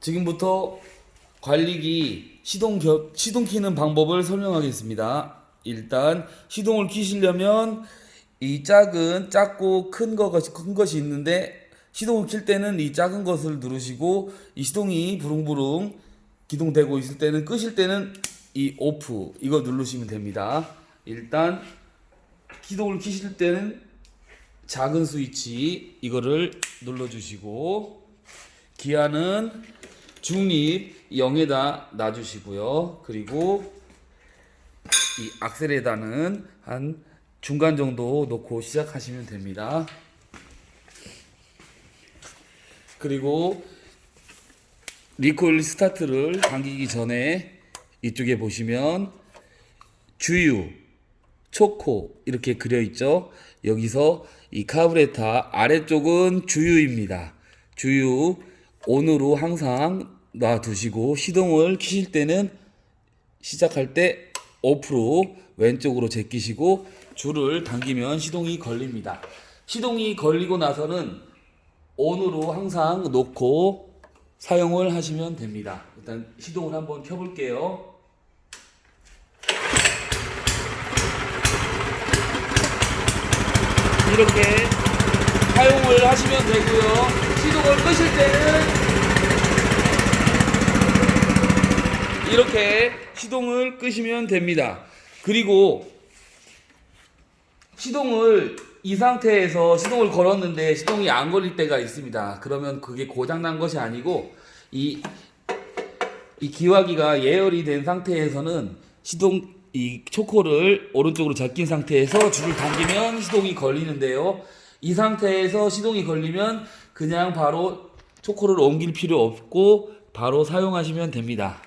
지금부터 관리기 시동 겨, 시동 키는 방법을 설명하겠습니다. 일단 시동을 키시려면 이 작은 작고 큰 것이 큰 것이 있는데 시동을 킬 때는 이 작은 것을 누르시고 이 시동이 부릉부릉 기동되고 있을 때는 끄실 때는 이 오프 이거 누르시면 됩니다. 일단 시동을 키실 때는 작은 스위치 이거를 눌러주시고 기아는 중립 0에다 놔주시고요. 그리고 이 악셀에다는 한 중간 정도 놓고 시작하시면 됩니다. 그리고 리콜 스타트를 당기기 전에 이쪽에 보시면 주유, 초코 이렇게 그려 있죠. 여기서 이 카브레타 아래쪽은 주유입니다. 주유 온으로 항상 놔두시고 시동을 키실 때는 시작할 때 오프로 왼쪽으로 제끼시고 줄을 당기면 시동이 걸립니다. 시동이 걸리고 나서는 온으로 항상 놓고 사용을 하시면 됩니다. 일단 시동을 한번 켜볼게요. 이렇게 사용을 하시면 되고요. 시동을 끄실 때는 이렇게 시동을 끄시면 됩니다. 그리고 시동을 이 상태에서 시동을 걸었는데 시동이 안 걸릴 때가 있습니다. 그러면 그게 고장 난 것이 아니고 이, 이 기화기가 예열이 된 상태에서는 시동 이 초코를 오른쪽으로 제낀 상태에서 줄을 당기면 시동이 걸리는데요. 이 상태에서 시동이 걸리면 그냥 바로 초코를 옮길 필요 없고 바로 사용하시면 됩니다.